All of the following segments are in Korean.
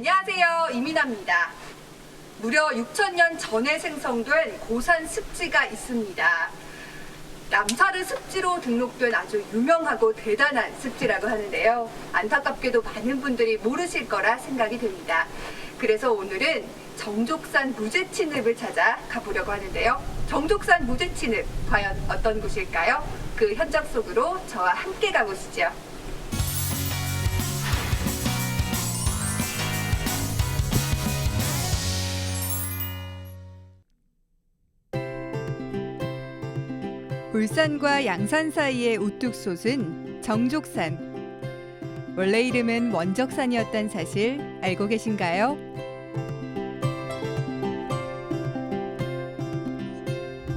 안녕하세요. 이민아입니다. 무려 6천년 전에 생성된 고산 습지가 있습니다. 남사르 습지로 등록된 아주 유명하고 대단한 습지라고 하는데요. 안타깝게도 많은 분들이 모르실 거라 생각이 됩니다. 그래서 오늘은 정족산 무제친읍을 찾아 가보려고 하는데요. 정족산 무제친읍 과연 어떤 곳일까요? 그 현장 속으로 저와 함께 가보시죠. 울산과 양산 사이의 우뚝 솟은 정족산. 원래 이름은 원적산이었단 사실 알고 계신가요?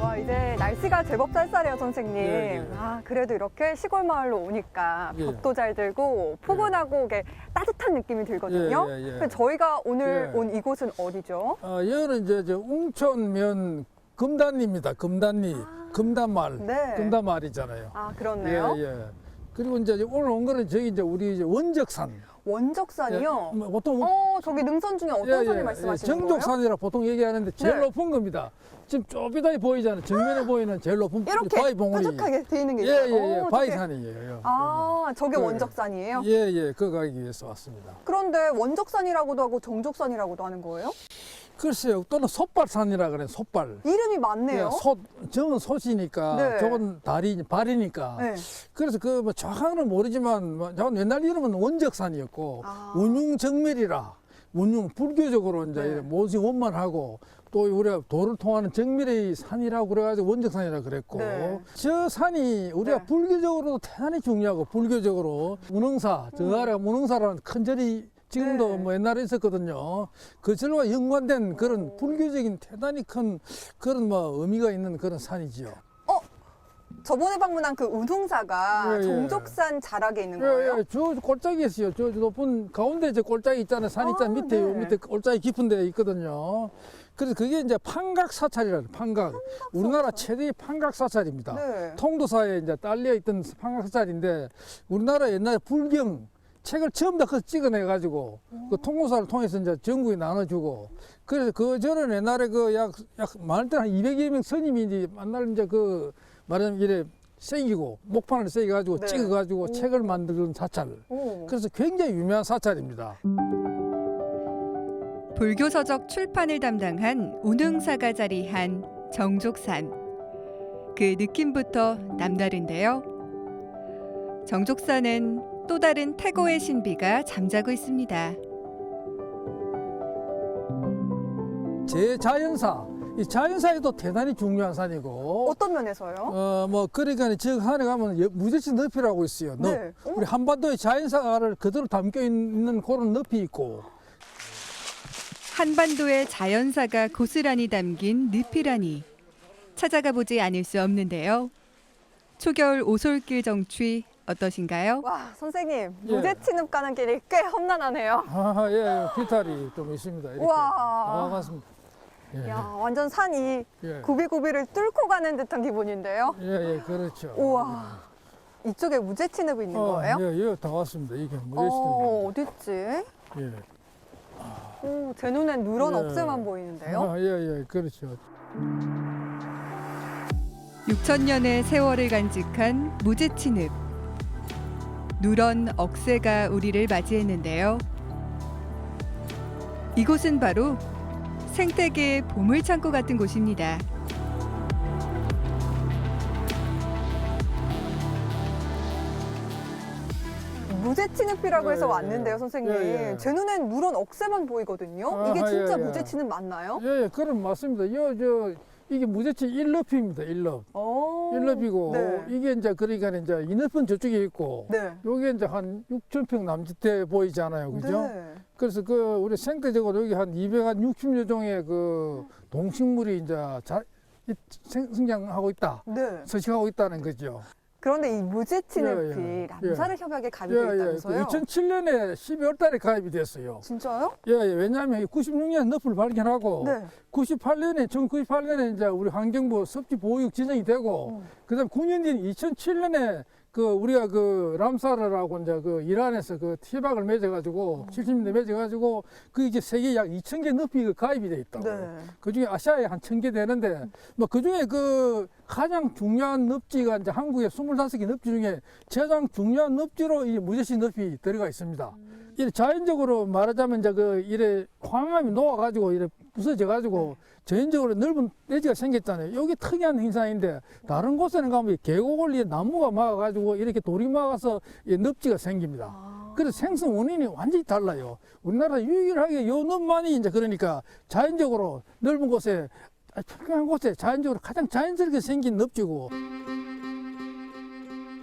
와 이제 날씨가 제법 쌀쌀해요 선생님. 예, 예. 아 그래도 이렇게 시골 마을로 오니까 예. 볕도 잘 들고 포근하고 이게 따뜻한 느낌이 들거든요. 예, 예, 예. 저희가 오늘 예. 온 이곳은 어디죠? 아, 여기는 이제 저 웅천면 금단리입니다. 금단리. 금단마을. 네. 금단마을이잖아요. 아 그렇네요. 예, 예. 그리고 이제 오늘 온 거는 저기 이제 우리 이제 원적산. 원적산이요. 예, 뭐 보통 어 저기 능선 중에 어떤 예, 산을 예, 말씀하시는 예, 거예요? 정족산이라 보통 얘기하는데 제일 네. 높은 겁니다. 지금 쪼비다이 보이잖아요. 정면에 보이는 제일 높은 이렇게 바위 봉우리. 뾰족하게 돼 있는 게 예, 있어요. 예, 예. 어, 저게- 바위산이에요. 아 저게 그- 원적산이에요? 예, 예. 그거 가기 위해서 왔습니다. 그런데 원적산이라고도 하고 정족산이라고도 하는 거예요? 글쎄요. 또는 솥발산이라 그래. 솥발. 이름이 많네요. 예, 솥, 정은 솥이니까 네. 저건 다리, 발이니까. 네. 그래서 그 뭐 정확한은 모르지만 뭐 저건 옛날 이름은 원적산이었고 아. 운용정멸이라 운용 불교적으로 이제 네. 모시 원만하고 또 우리가 도를 통하는 정멸의 산이라고 그래가지고 원적산이라 그랬고 네. 저 산이 우리가 네. 불교적으로도 대단히 중요하고 불교적으로 문흥사 저 아래가 문흥사라는 큰 절이 지금도 음. 네. 뭐 옛날에 있었거든요. 그 절과 연관된 그런 오. 불교적인 대단히 큰 그런 뭐 의미가 있는 그런 산이지요. 저번에 방문한 그 운홍사가 예, 예. 정족산 자락에 있는 거예요? 예, 예, 저 골짜기 있어요. 저, 저 높은 가운데 저 골짜기 있잖아요. 산 아, 있잖아요. 밑에 요 네. 밑에 골짜기 깊은 데 있거든요. 그래서 그게 이제 판각 사찰이라는 판각. 우리나라 최대의 판각 사찰입니다. 네. 통도사에 이제 딸려 있던 판각 사찰인데 우리나라 옛날에 불경 책을 처음 다 거기서 찍어내 가지고 그 통도사를 통해서 이제 전국에 나눠주고 그래서 그 저는 옛날에 그 약약 많을 때한 200여 명 스님이 이제 만날 이제 그 말하자면 이래 새기고 목판을 새겨 가지고 네. 찍어 가지고 오. 책을 만드는 사찰. 오. 그래서 굉장히 유명한 사찰입니다. 불교 서적 출판을 담당한 운흥사가 자리한 정족산. 그 느낌부터 남다른데요. 정족산은 또 다른 태고의 신비가 잠자고 있습니다. 제 자연사, 이 자연사에도 대단히 중요한 산이고, 어떤 면에서요? 어, 뭐, 그러니까 저 산에 가면 여- 무제치 늪이라고 있어요. 늪. 네. 어? 우리 한반도의 자연사를 그대로 담겨 있는 그런 늪이 있고, 한반도의 자연사가 고스란히 담긴 늪이라니 찾아가 보지 않을 수 없는데요. 초겨울 오솔길 정취 어떠신가요? 와 선생님 예. 무제친읍 가는 길이 꽤 험난하네요. 아, 예, 예, 비탈이 좀 있습니다. 이렇게. 우와. 아, 맞습니다. 예, 야 완전 산이 예. 구비구비를 뚫고 가는 듯한 기분인데요. 예, 예, 그렇죠. 우와 이쪽에 무제친읍이 있는 어, 거예요? 예, 예, 다 왔습니다. 이게 어 무제치 어딨지? 예. 오, 제 눈엔 누런 예. 억새만 보이는데요. 아, 예, 예, 그렇죠. 6천 년의 세월을 간직한 무제친읍. 누런 억새가 우리를 맞이했는데요. 이곳은 바로 생태계의 보물창고 같은 곳입니다. 무제친읍이라고 해서 예, 예. 왔는데요, 선생님. 예, 예. 제 눈엔 누런 억새만 보이거든요. 이게 아하, 진짜 예, 예. 무제친읍 맞나요? 예, 예, 그럼 맞습니다. 요, 저, 이게 무제치 일럽입니다 일럽. 어. 일럽이고 네. 이게 이제 그러니까 이제 이너픈 저쪽에 있고 네. 요게 이제 한 6천 평 남짓대 보이잖아요. 그죠? 네. 그래서 그 우리 생태적으로 여기 한 260여 종의 그 동식물이 이제 자, 이- 생, 성장하고 있다. 네. 서식하고 있다는 거죠. 그런데 이 무제친읍이 예, 예. 협약에 예, 가입돼 예. 그 있다면서요? 2007년에 12월 달에 가입이 됐어요. 진짜요? 예, 예. 왜냐하면 96년 늪을 발견하고 네. 98년에 1998년에 이제 우리 환경부 섭지 보호육 지정이 되고 음. 그다음 9년 뒤인 2007년에 그 우리가 그 람사르라고 이제 그 이란에서 그 티박을 맺어가지고 70년대 맺어가지고 그 이제 세계 약 2천 개 높이 그 가입이 돼 있다고. 네. 그 중에 아시아에 한 천 개 되는데 뭐그 중에 그 가장 중요한 늪지가 이제 한국의 25개 늪지 중에 가장 중요한 늪지로 이 무제시 늪이 들어가 있습니다. 이 자연적으로 말하자면 이제 그 이래 황암이 녹아가지고 이래 부서져가지고 전적으로 넓은 대지가 생겼잖아요. 여기 특이한 현상인데 다른 곳에는 가면 이 계곡을 이 나무가 막아가지고 이렇게 돌이 막아서 이 늪지가 생깁니다. 아. 그래서 생성 원인이 완전히 달라요. 우리나라 유일하게 요 늪만이 이제 그러니까 자연적으로 넓은 곳에 아, 평평한 곳에 자연적으로 가장 자연스럽게 생긴 늪지고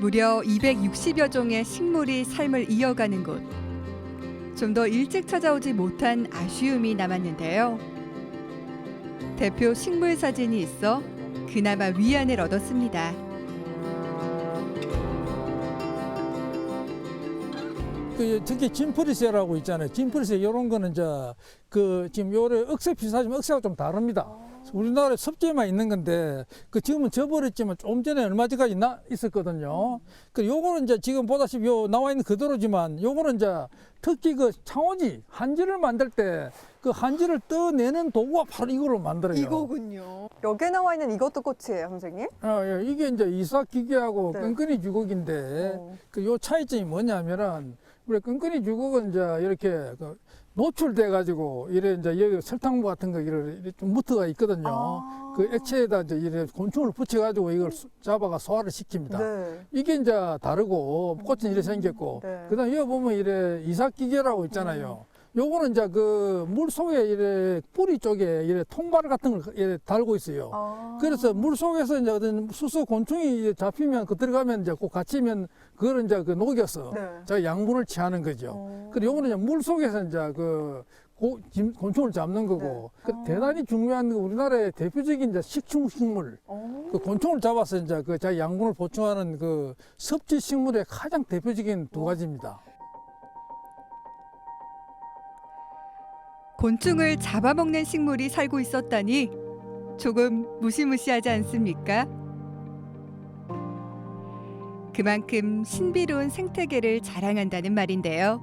무려 260여 종의 식물이 삶을 이어가는 곳. 좀 더 일찍 찾아오지 못한 아쉬움이 남았는데요. 대표 식물 사진이 있어 그나마 위안을 얻었습니다. 그 특히 진프리세라고 있잖아요. 진프리세 이런 거는 이제 그 지금 요래 억새 비슷하지만 억새가 좀 다릅니다. 우리나라에 섭지에만 있는 건데 그 지금은 져버렸지만 좀 전에 얼마 전까지 나 있었거든요. 그 요거는 이제 지금 보다시피 요 나와 있는 그대로지만 요거는 이제 특히 그 창호지 한지를 만들 때 그 한지를 떠내는 도구가 바로 이거로 만들어요. 이거군요. 여기에 나와 있는 이것도 꽃이에요, 선생님? 아, 예. 이게 이제 이삭 기계하고 네. 끈끈이 주걱인데 어. 그요 차이점이 뭐냐면은 우리 끈끈이 주걱은 이제 이렇게 그 노출돼 가지고 이래 이제 여기 설탕물 같은 거 이래 좀 무트가 있거든요. 아. 그 액체에다 이제 이래 곤충을 붙여 가지고 이걸 수- 잡아가 소화를 시킵니다. 네. 이게 이제 다르고 꽃은 이래 생겼고 네. 그다음 여기 보면 이래 이삭 기계라고 있잖아요. 요거는 이제 그 물 속에 이래 뿌리 쪽에 이래 통발 같은 걸 이래 달고 있어요. 아. 그래서 물 속에서 이제 어떤 수소 곤충이 이제 잡히면 그 들어가면 이제 꼭 갇히면 그거를 이제 그 녹여서 네. 자 양분을 취하는 거죠. 어. 그리고 요거는 이제 물 속에서 이제 그 고, 짐- 곤충을 잡는 거고 네. 그 아. 대단히 중요한 거 우리나라의 대표적인 이제 식충 식물 어. 그 곤충을 잡아서 이제 그자 양분을 보충하는 그 섭지 식물의 가장 대표적인 두 가지입니다. 곤충을 잡아먹는 식물이 살고 있었다니 조금 무시무시하지 않습니까? 그만큼 신비로운 생태계를 자랑한다는 말인데요.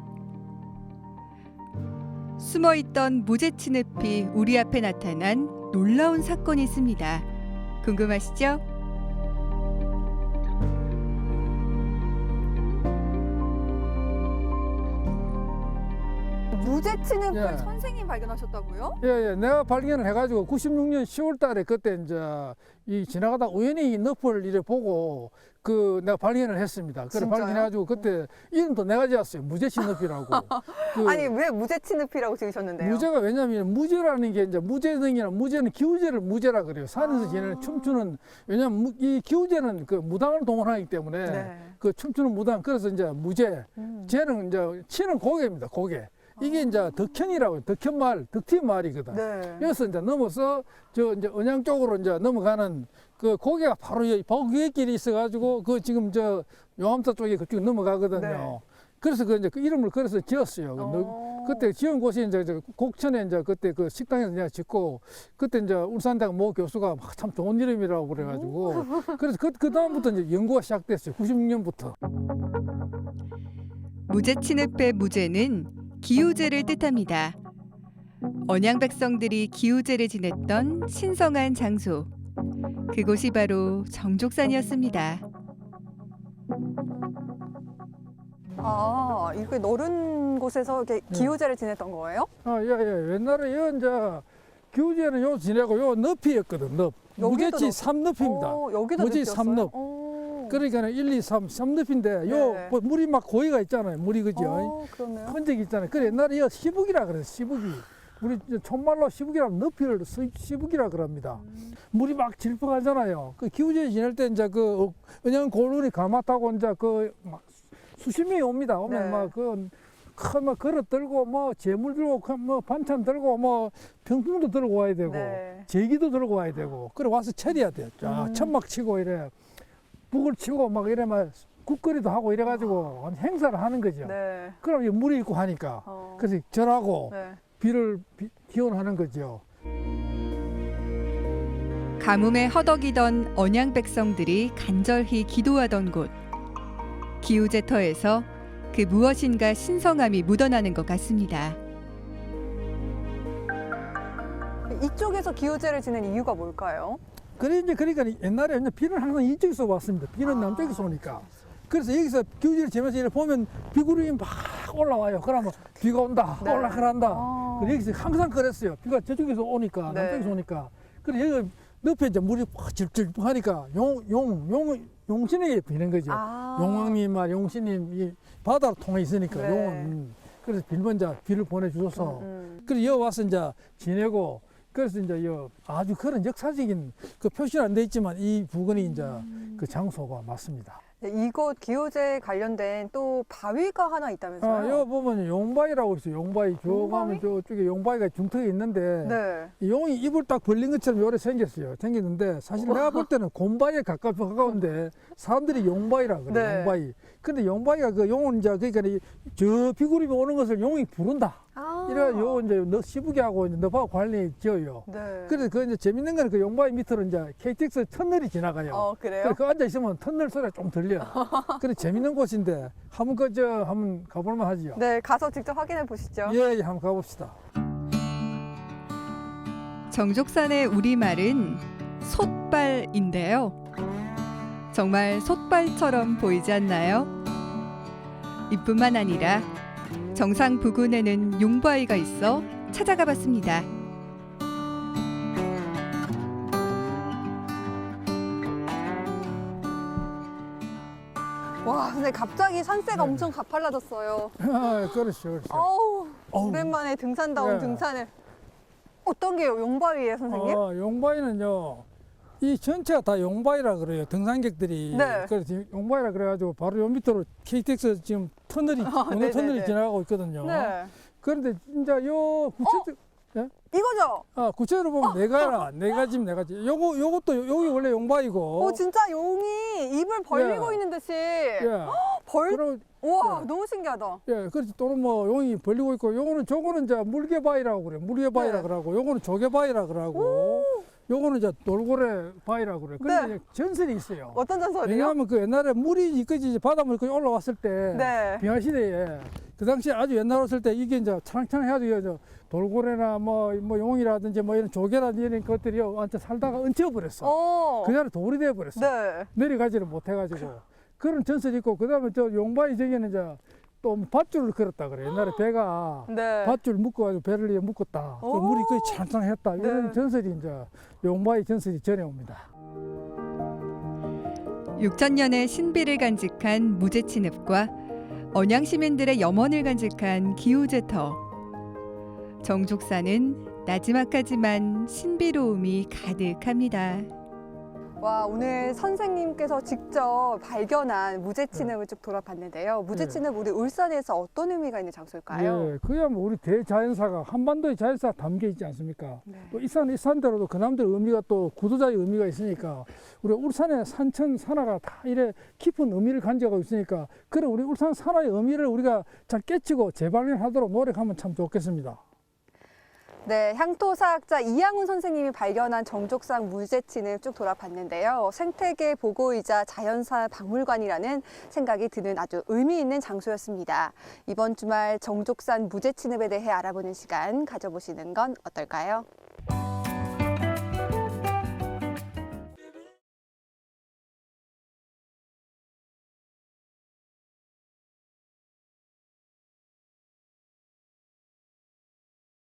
숨어 있던 무제치 늪이 우리 앞에 나타난 놀라운 사건이 있습니다. 궁금하시죠? 무제치는 예. 그 선생님 발견하셨다고요? 예, 예. 내가 발견을 해가지고 96년 10월 달에 그때 이제 이 지나가다 우연히 이 늪을 이래 보고 그 내가 발견을 했습니다. 그래 진짜요? 발견해가지고 그때 이름도 내가 지었어요. 무제치 늪이라고. 그 아니 왜 무제치 늪이라고 지으셨는데요? 무제가 왜냐면 무제라는 게 이제 무제등이나 무제는 기우제를 무제라 그래요. 산에서 아. 지내는 춤추는 왜냐면 무- 이 기우제는 그 무당을 동원하기 때문에 네. 그 춤추는 무당 그래서 이제 무제 음. 쟤는 이제 치는 고개입니다. 고개. 이게 이제 덕현이라고 덕현말 덕티 말이거든. 네. 여기서 이제 넘어서 저 이제 언양 쪽으로 이제 넘어가는 그 고개가 바로 여기 보기길이 있어가지고 그 지금 저 용암사 쪽에 그쪽 넘어가거든요. 네. 그래서 그 이제 그 이름을 그래서 지었어요. 그 너- 어. 그때 지은 곳이 이제 저 곡천에 이제 그때 그 식당에서 내가 짓고 그때 이제 울산대학 모 교수가 막참 좋은 이름이라고 그래가지고 그래서 그, 그 다음부터 이제 연구가 시작됐어요. 96년부터. 무제치 늪의 무제는 기우제를 뜻합니다. 언양 백성들이 기우제를 지냈던 신성한 장소. 그곳이 바로 정족산이었습니다. 아, 이렇게 넓은 곳에서 이렇게 네. 기호제를 지냈던 거예요? 아, 예, 예. 옛날에 요 이제 교제는 요 지내고 요 늪이었거든, 늪. 여기도 늪? 삼늪입니다. 어, 여기도 무지 늪이었어요? 삼늪. 어. 그러니까 1, 2, 3, 삼늪인데 요 네. 뭐 물이 막 고이가 있잖아요. 물이 그죠? 어, 그러네요. 흔적이 있잖아요. 그래 옛날에 이 시북이라 그래요. 시북이. 우리 촌말로 시북이라 늪을 시- 시북이라 그럽니다. 물이 막 질퍽하잖아요. 그 기우제 지낼 때 이제 그 어- 그냥 골울이 가마타고 이제 그막 수십 명이 옵니다. 오면 네. 막그큰뭐 그릇 들고 뭐 재물 들고 큰뭐 반찬 들고 뭐 병풍도 들고 와야 되고 네. 제기도 들고 와야 되고 그래 와서 차려야 돼요. 자, 음. 천막 치고 이래 북을 치고 막 이래 막 국거리도 하고 이래 가지고 행사를 하는 거죠. 네. 그럼 이제 물이 있고 하니까 어. 그래서 절하고 네. 비를 비- 기원하는 거죠. 가뭄에 허덕이던 언양 백성들이 간절히 기도하던 곳. 기우제터에서 그 무엇인가 신성함이 묻어나는 것 같습니다. 이쪽에서 기호제를 지낸 이유가 뭘까요? 그래 이제 그러니까 옛날에 이제 비는 항상 이쪽에서 왔습니다. 비는 남쪽에서 오니까. 그래서 여기서 지면서 이렇게 보면 비구름이 막 올라와요. 그러면 비가 온다, 네. 올라가란다. 아. 그래서 여기서 항상 그랬어요. 비가 저쪽에서 오니까 네. 남쪽에서 오니까. 그래 여기 옆에 이제 물이 팍 질질 하니까 용, 용, 용, 용신에게 비는 거죠. 아. 용왕님 말 용신님 이 바다로 통해 있으니까 네. 용은 음. 그래서 빌면 이제 비를 보내주셔서 음. 그래서 여기 와서 이제 지내고 그래서 이제 여 아주 그런 역사적인 그 표시는 안 돼 있지만 이 부근이 이제 그 장소가 맞습니다. 네, 이곳 기호제 관련된 또 바위가 하나 있다면서요? 아, 여기 보면 용바위라고 있어요. 용바위. 저? 가면 저쪽에 용바위가 중턱에 있는데 네. 이 용이 입을 딱 벌린 것처럼 요래 생겼어요. 생겼는데 사실 내가 볼 때는 곰바위에 가까 가까운데 사람들이 용바위라 그래. 네. 용바위. 근데 용바위가 그 용은 이제 그러니까 이- 저 비구름이 오는 것을 용이 부른다. 아. 이래 요 이제 너 시부게 하고 이제 너하고 관리 지어요. 네. 그래서 그 이제 재밌는 거는 그 용바위 밑으로 이제 KTX 터널이 지나가요. 어, 그래요? 그래 그 앉아 있으면 터널 소리가 좀 들려. 그래 재밌는 곳인데 한번 그저 한번 가볼만 하지요. 네, 가서 직접 확인해 보시죠. 예, 예, 한번 가봅시다. 정족산의 우리말은 솥발인데요. 정말 솥발처럼 보이지 않나요? 이뿐만 아니라 정상 부근에는 용바위가 있어 찾아가 봤습니다. 와, 근데 갑자기 산세가 네. 엄청 가팔라졌어요. 아, 그렇죠, 그렇죠. 어우, 어우. 오랜만에 등산다운 네. 등산을. 어떤 게요? 용바위예요, 선생님? 어, 용바위는요. 이 전체가 다 용바위라 그래요. 등산객들이. 네. 그래서 용바위라 그래가지고 바로 요 밑으로 KTX 지금 터널이 어느 네네네. 터널이 지나가고 있거든요. 네. 그런데 이제 요 구체 이거죠? 아 구체적으로 보면 네 가지라 네 가지 네 가지. 요거 요것도 여기 원래 용바위고. 오, 진짜 용이 입을 벌리고 예. 있는 듯이. 예. 벌, 그럼 우와, 예. 너무 신기하다. 예, 그렇지. 또는 뭐 용이 벌리고 있고, 요거는 저거는 이제 물개바위라고 그래. 물개바위라 네. 그러고, 요거는 조개바위라 그러고, 요거는 이제 돌고래 바위라 그래. 근데 네. 이제 전설이 있어요. 어떤 전설이요? 왜냐하면 그 옛날에 물이 이까지 바닷물이 올라왔을 때, 네. 빙하 시대에 그 당시에 아주 옛날 왔을 때 이게 이제 차랑차랑 해가지고 저 돌고래나 뭐, 뭐 용이라든지 뭐 이런 조개라든지 이런 것들이 완전 살다가 얹혀 버렸어. 어. 그날에 돌이 돼 버렸어. 네. 내려가지를 못해가지고 그런 전설이 있고 그 다음에 저 용바위 저기는 이제 또 밧줄을 걸었다 그래 옛날에 배가 네. 밧줄 묶어가지고 배를 위에 묶었다 그 오. 물이 거의 창창했다 이런 네. 전설이 이제 용바위 전설이 전해옵니다 6천 년의 신비를 간직한 무제치늪과 언양 시민들의 염원을 간직한 기우제터. 정족산은 나지막하지만 신비로움이 가득합니다. 와, 오늘 선생님께서 직접 발견한 무제치늪을 쭉 돌아봤는데요. 무제치늪 우리 울산에서 어떤 의미가 있는 장소일까요? 예, 그야 뭐 우리 대자연사가 한반도의 자연사가 담겨 있지 않습니까 네. 또 이산 이산대로도 그 남들 의미가 또 구도자의 의미가 있으니까 우리 울산의 산천 산하가 다 이래 깊은 의미를 간직하고 있으니까 그래 우리 울산 산하의 의미를 우리가 잘 깨치고 재발견하도록 노력하면 참 좋겠습니다. 네, 향토사학자 이양훈 선생님이 발견한 정족산 무제치늪 쭉 돌아봤는데요. 생태계 보고이자 자연사 박물관이라는 생각이 드는 아주 의미 있는 장소였습니다. 이번 주말 정족산 무제치늪에 대해 알아보는 시간 가져보시는 건 어떨까요?